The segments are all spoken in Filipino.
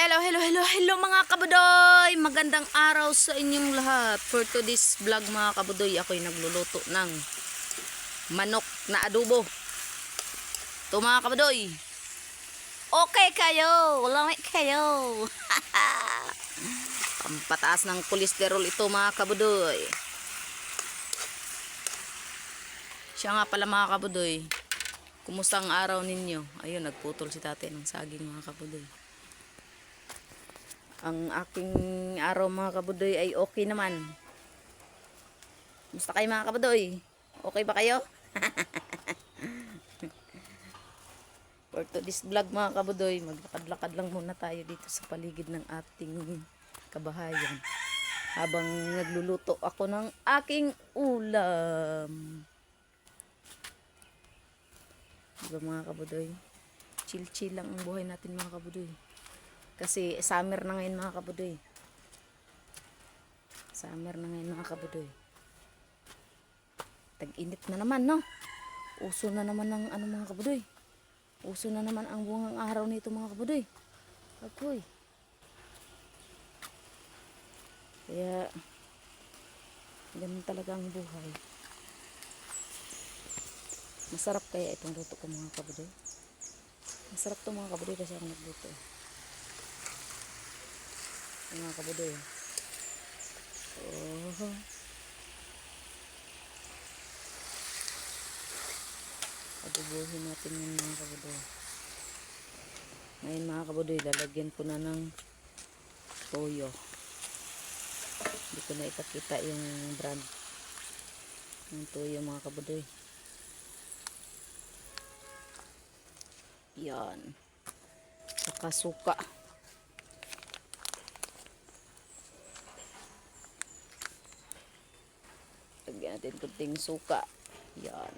Hello, hello, hello, hello mga kabudoy! Magandang araw sa inyong lahat. For today's vlog mga kabudoy, ako'y nagluluto ng manok na adobo. Ito mga kabudoy. Okay kayo! Lamig kayo! Pampataas ng kolesterol ito mga kabudoy. Siya nga pala mga kabudoy. Kumusta ang araw ninyo? Ayun, nagputol si tatay ng saging mga kabudoy. Ang aking araw mga kabudoy ay okay naman. Kumusta kayo mga kabudoy? Okay ba kayo? For today's vlog mga kabudoy, maglakad-lakad lang muna tayo dito sa paligid ng ating kabahayan. Habang nagluluto ako ng aking ulam. Diba mga kabudoy? Chill-chill lang ang buhay natin mga kabudoy. Kasi summer na ngayon mga kabudoy. Summer na ngayon mga kabudoy. Tag-init na naman, no? Uso na naman ng ano mga kabudoy. Uso na naman ang bungang araw nito mga kabudoy. Agoy. Kaya, ganun talaga ang buhay. Masarap kaya itong luto ko mga kabudoy. Masarap to mga kabudoy kasi ako nagluto. eh. Mga kabudoy. Oh. Adubuhin natin yung mga kabudoy. Ngayon mga kabudoy, lalagyan ko na ng toyo. Hindi ko na ipakita yung brand ng toyo mga kabudoy. Yan. Saka suka. Lagyan natin kunting suka. Yan.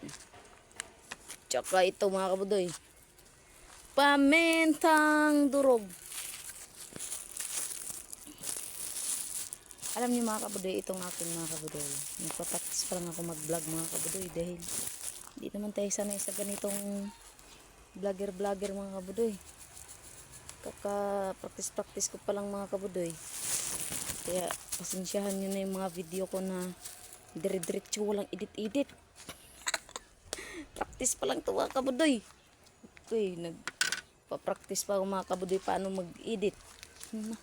Tsaka ito mga kabudoy. Pamentang durog. Alam niyo mga kabudoy, itong aking mga kabudoy. Nagpapatis pa lang ako mag-vlog mga kabudoy dahil hindi naman tayo sanay sa ganitong vlogger-vlogger mga kabudoy. Kaka-practice-practice ko pa lang mga kabudoy. Kaya pasensyahan nyo na yung mga video ko na dire-diretso walang edit-edit. Practice pa lang to mga kabudoy. Eh, nagpa-practice pa ako mga kabudoy paano mag-edit. Hmm.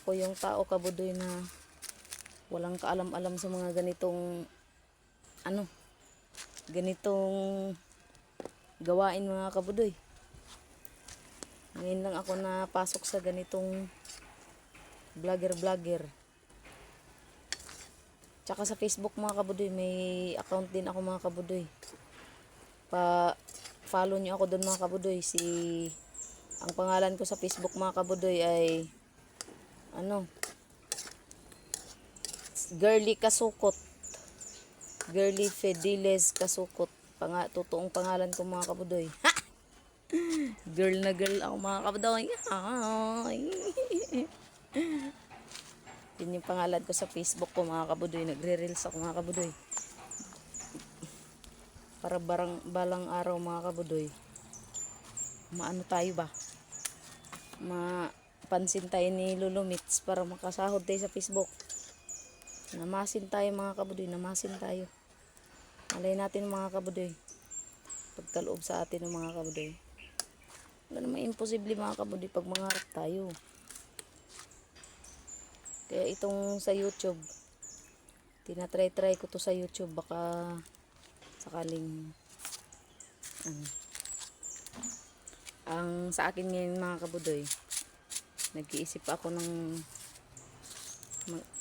Ako yung tao kabudoy na walang kaalam-alam sa mga ganitong ano, ganitong gawain mga kabudoy. Ngayon lang ako napasok sa ganitong vlogger-vlogger. Tsaka sa Facebook mga kabudoy, may account din ako mga kabudoy. Pa follow nyo ako doon mga kabudoy. Si ang pangalan ko sa Facebook mga kabudoy ay ano Girly Kasukot. Girly Fediles Kasukot. Panga, totoong pangalan ko mga kabudoy. Girl na girl ako mga kabudoy. Ay. Yun yung pangalan ko sa Facebook ko mga kabudoy. Nagre-reels ako mga kabudoy. Para barang, balang araw mga kabudoy. Maano tayo ba? Mapansin tayo ni Lulumits para makasahod tayo sa Facebook. Namasin tayo mga kabudoy. Namasin tayo. Malay natin mga kabudoy. Pagkaloob sa atin ng mga kabudoy. Wala naman imposible mga kabudoy pag mangarap tayo. Kaya itong sa YouTube, tinatry-try ko to sa YouTube. Baka sakaling ano, ang sa akin ngayon mga kabudoy, nag-iisip ako ng mag-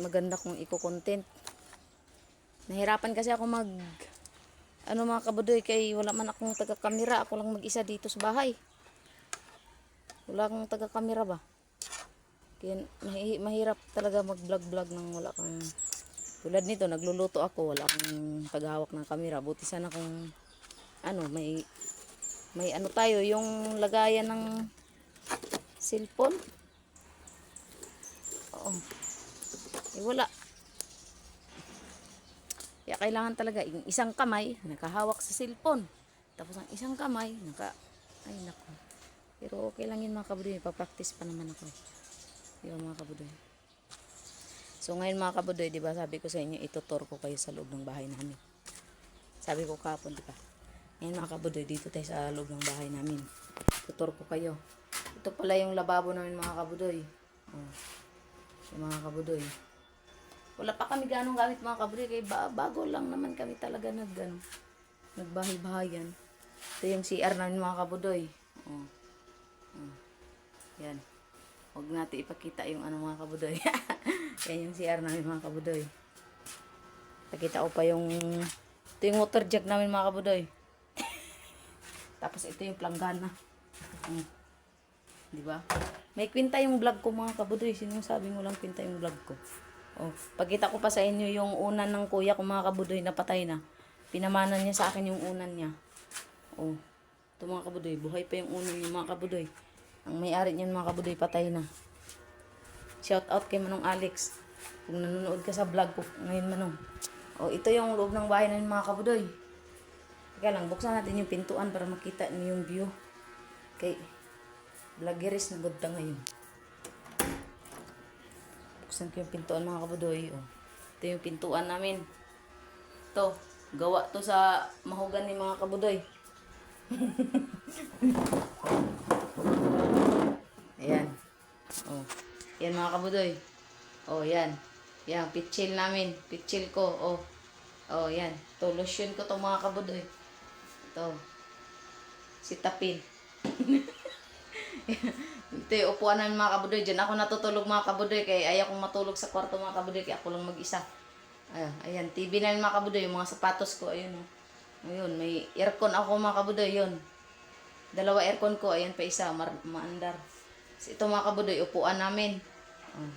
maganda kong iko-content. Nahirapan kasi ako mag ano mga kabudoy kay wala man akong taga-kamera, ako lang mag-isa dito sa bahay. Wala akong taga-kamera ba? Kaya mahi- mahirap talaga mag-vlog-vlog nang wala kang tulad nito, nagluluto ako, wala akong paghawak ng kamera. Buti sana kung ano, may may ano tayo, yung lagayan ng cellphone. Oo. Eh, wala. Kaya kailangan talaga yung isang kamay nakahawak sa cellphone. Tapos ang isang kamay naka ay nako. Pero okay lang yun mga kabudoy. Papractice pa naman ako. Di mga kabudoy? So ngayon mga kabudoy, di ba sabi ko sa inyo, itutor ko kayo sa loob ng bahay namin. Sabi ko kapon, di ba? Ngayon mga kabudoy, dito tayo sa loob ng bahay namin. Tutor ko kayo. Ito pala yung lababo namin mga kabudoy. Oh. Yung mga kabudoy. Wala pa kami ganong gamit mga kabudoy. Kaya ba- bago lang naman kami talaga nag, ano, nagbahay-bahayan. Ito yung CR namin mga kabudoy. Oh. Oh. Yan. Huwag natin ipakita yung ano mga kabudoy. Yan yung CR namin mga kabudoy. Pakita ko pa yung ito yung water jug namin mga kabudoy. Tapos ito yung planggana. Di ba? May kwinta yung vlog ko mga kabudoy. Sino sabi mo lang kwinta yung vlog ko? Oh, pagkita ko pa sa inyo yung unan ng kuya ko mga kabudoy na patay na. Pinamanan niya sa akin yung unan niya. Oh. Ito mga kabudoy, buhay pa yung unan niya mga kabudoy. Ang may-ari niyan mga kabudoy patay na. Shout out kay Manong Alex. Kung nanonood ka sa vlog ko ngayon Manong. Oh, ito yung loob ng bahay namin mga kabudoy. Teka lang, buksan natin yung pintuan para makita niyo yung view. Kay Vloggeris na gudta ngayon. Buksan ko yung pintuan mga kabudoy. Oh. Ito yung pintuan namin. Ito, gawa to sa mahugan ni mga kabudoy. Oh. Yan mga kabudoy. Oh, yan. Yan, pitchil namin. Pitchil ko. Oh. Oh, yan. To lotion ko to mga kabudoy. Ito. Si Tapin. Ito yung upuan namin mga kabudoy. Diyan ako natutulog mga kabudoy. Kaya ayaw kong matulog sa kwarto mga kabudoy. Kaya ako lang mag-isa. Ayan, ayan. TV namin mga kabudoy. Yung mga sapatos ko. Ayun oh. Ayun, may aircon ako mga kabudoy. Yun. Dalawa aircon ko. Ayan pa isa. Mar- maandar. So, ito mga kabudoy. Upuan namin. Oh.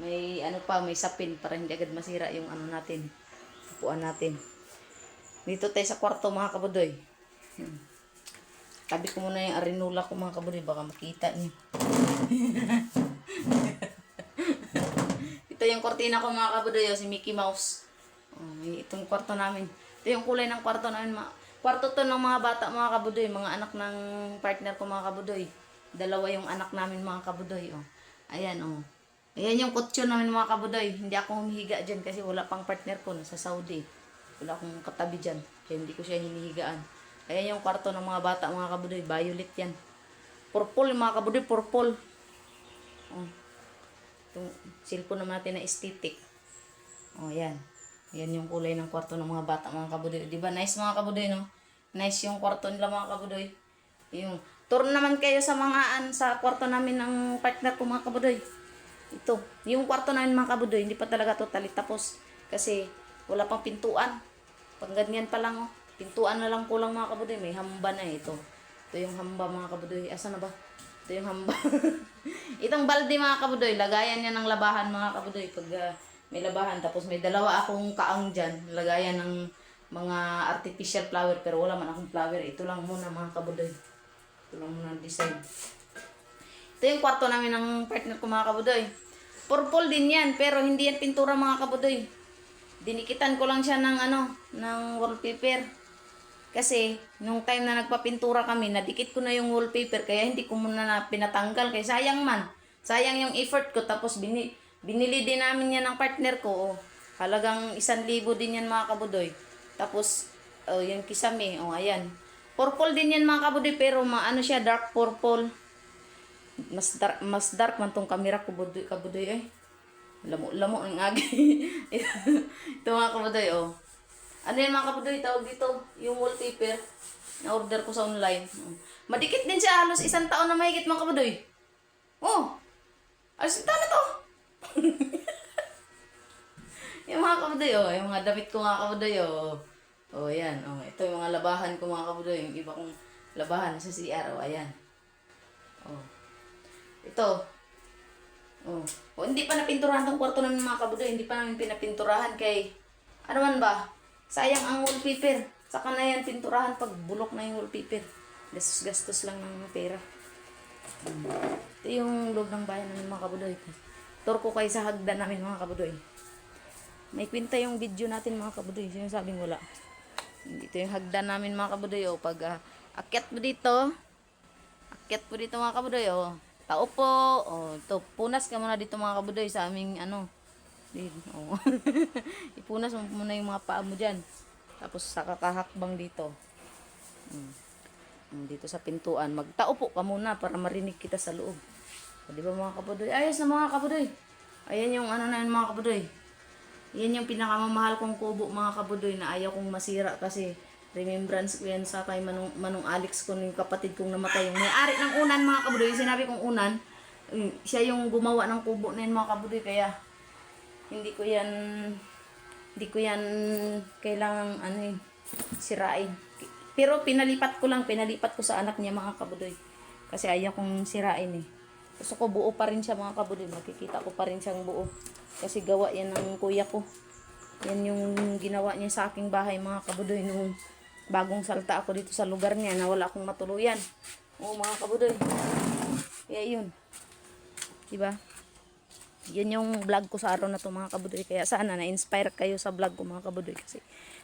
May ano pa. May sapin. Para hindi agad masira yung ano natin. Upuan natin. Dito tayo sa kwarto mga kabudoy. Hmm. Tabi ko muna yung arinula ko mga kabudoy. Baka makita niyo. Ito yung kortina ko mga kabudoy. oh, Si Mickey Mouse. Oh, may itong kwarto namin. Ito yung kulay ng kwarto namin. Kwarto to ng mga bata mga kabudoy. Mga anak ng partner ko mga kabudoy. Dalawa yung anak namin mga kabudoy. Oh. Ayan oh. Ayan yung kutsyon namin mga kabudoy. Hindi ako humihiga dyan kasi wala pang partner ko. Nasa Saudi. Wala akong katabi dyan. Kaya hindi ko siya hinihigaan. Ayan yung kwarto ng mga bata mga kabudoy. Violet yan. Purple yung mga kabudoy. Purple. Oh. Itong cellphone naman natin na aesthetic. Oh, yan. Yan yung kulay ng kwarto ng mga bata, mga kabudoy. Di ba? Nice mga kabudoy, no? Nice yung kwarto nila, mga kabudoy. Yung, tour naman kayo sa mga an, sa kwarto namin ng partner ko, mga kabudoy. Ito, yung kwarto namin, mga kabudoy, hindi pa talaga totally tapos. Kasi, wala pang pintuan. Pag ganyan pa lang, oh. Pintuan na lang kulang, mga kabudoy. May hamba na, eh, ito. Ito yung hamba, mga kabudoy. Asa na ba? Ito yung hamba. Itong balde mga kabudoy, lagayan niya ng labahan mga kabudoy pag ah, may labahan. Tapos may dalawa akong kaang dyan, lagayan ng mga artificial flower pero wala man akong flower. Ito lang muna mga kabudoy. Ito lang muna design. Ito yung kwarto namin ng partner ko mga kabudoy. Purple din yan pero hindi yan pintura mga kabudoy. Dinikitan ko lang siya ng ano, ng wallpaper. Kasi, nung time na nagpapintura kami, nadikit ko na yung wallpaper, kaya hindi ko muna na pinatanggal. Kaya sayang man. Sayang yung effort ko. Tapos, bini, binili din namin yan ng partner ko. Oh. Halagang isan libo din yan mga kabudoy. Tapos, oh, yung kisame. Oh, ayan. Purple din yan mga kabudoy, pero maano siya, dark purple. Mas dark, mas dark man tong camera ko, budoy, kabudoy eh. Lamo-lamo ang agi. Ito mga kabudoy, oh. Ano yan mga kabudoy, tawag dito, yung wallpaper. Na-order ko sa online. Madikit din siya, halos isang taon na mahigit mga kabudoy. Oh! Alas na to! yung mga kabudoy, oh. Yung mga damit ko mga kabudoy, oh. Oh, yan. Oh, ito yung mga labahan ko mga kabudoy. Yung iba kong labahan sa CR, oh. Ayan. Oh. Ito. Oh. oh hindi pa napinturahan tong kwarto namin mga kabudoy. Hindi pa namin pinapinturahan kay... Ano man ba? Sayang ang wallpaper. Saka na yan pinturahan pag bulok na yung wallpaper. Gastos-gastos lang ng pera. Ito yung loob ng bayan namin mga kabudoy. Tour ko kayo sa hagdan namin mga kabudoy. May kwenta yung video natin mga kabudoy. Sino sabing wala? Dito yung hagdan namin mga kabudoy. O, pag uh, akyat mo dito, Akyat po dito mga kabudoy, oh. Tao po. Oh, to punas ka muna dito mga kabudoy sa aming ano. Dito, oh. Ipunas mo muna yung mga paa mo diyan. Tapos sa kakahakbang dito. Mm. Mm, Dito sa pintuan. Magtao po ka muna para marinig kita sa loob. O, di ba mga kabudoy? Ayos na mga kabudoy. Ayan yung ano na yun mga kabudoy. Yan yung pinakamamahal kong kubo mga kabudoy na ayaw kong masira kasi remembrance ko yan sa kay Manong, Manong Alex ko yung kapatid kong namatay. Yung may-ari ng unan mga kabudoy, sinabi kong unan, siya yung gumawa ng kubo na yun mga kabudoy kaya hindi ko yan hindi ko yan kailangang ano eh, sirain. Pero pinalipat ko lang, pinalipat ko sa anak niya mga kabudoy. Kasi ayaw kong sirain eh. Gusto ko buo pa rin siya mga kabudoy. Makikita ko pa rin siyang buo. Kasi gawa yan ng kuya ko. Yan yung ginawa niya sa aking bahay mga kabudoy nung bagong salta ako dito sa lugar niya na wala akong matuluyan. Oo mga kabudoy. Kaya yun. Diba? Yun yung vlog ko sa araw na to mga kabudoy. Kaya sana na-inspire kayo sa vlog ko mga kabudoy. Kasi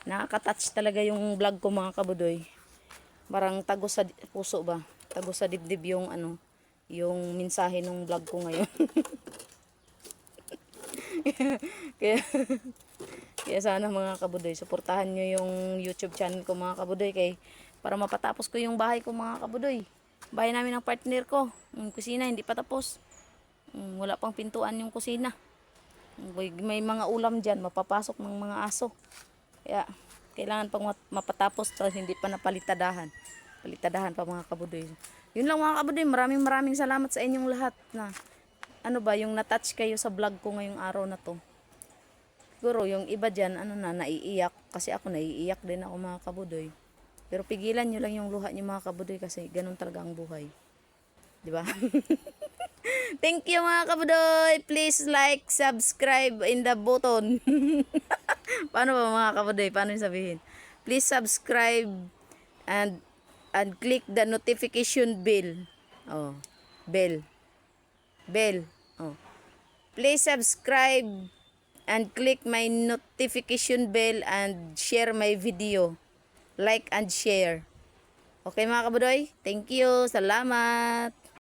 nakaka-touch talaga yung vlog ko mga kabudoy. Parang tagos sa puso ba? Tagos sa dibdib yung ano, yung mensahe ng vlog ko ngayon. kaya, kaya sana mga kabudoy, suportahan nyo yung YouTube channel ko mga kabudoy kay para mapatapos ko yung bahay ko mga kabudoy. Bahay namin ng partner ko. Yung kusina hindi pa tapos. Mm, wala pang pintuan yung kusina. May, mga ulam dyan, mapapasok ng mga aso. Kaya, kailangan pang mapatapos tapos hindi pa napalitadahan. Palitadahan pa mga kabudoy. Yun lang mga kabudoy, maraming maraming salamat sa inyong lahat na ano ba, yung natouch kayo sa vlog ko ngayong araw na to. Siguro, yung iba dyan, ano na, naiiyak. Kasi ako naiiyak din ako mga kabudoy. Pero pigilan nyo lang yung luha nyo mga kabudoy kasi ganun talaga ang buhay. Di ba? Thank you mga kabudoy. Please like, subscribe in the button. Paano ba mga kabudoy? Paano yung sabihin? Please subscribe and and click the notification bell. Oh, bell. Bell. Oh. Please subscribe and click my notification bell and share my video. Like and share. Okay mga kabudoy? Thank you. Salamat.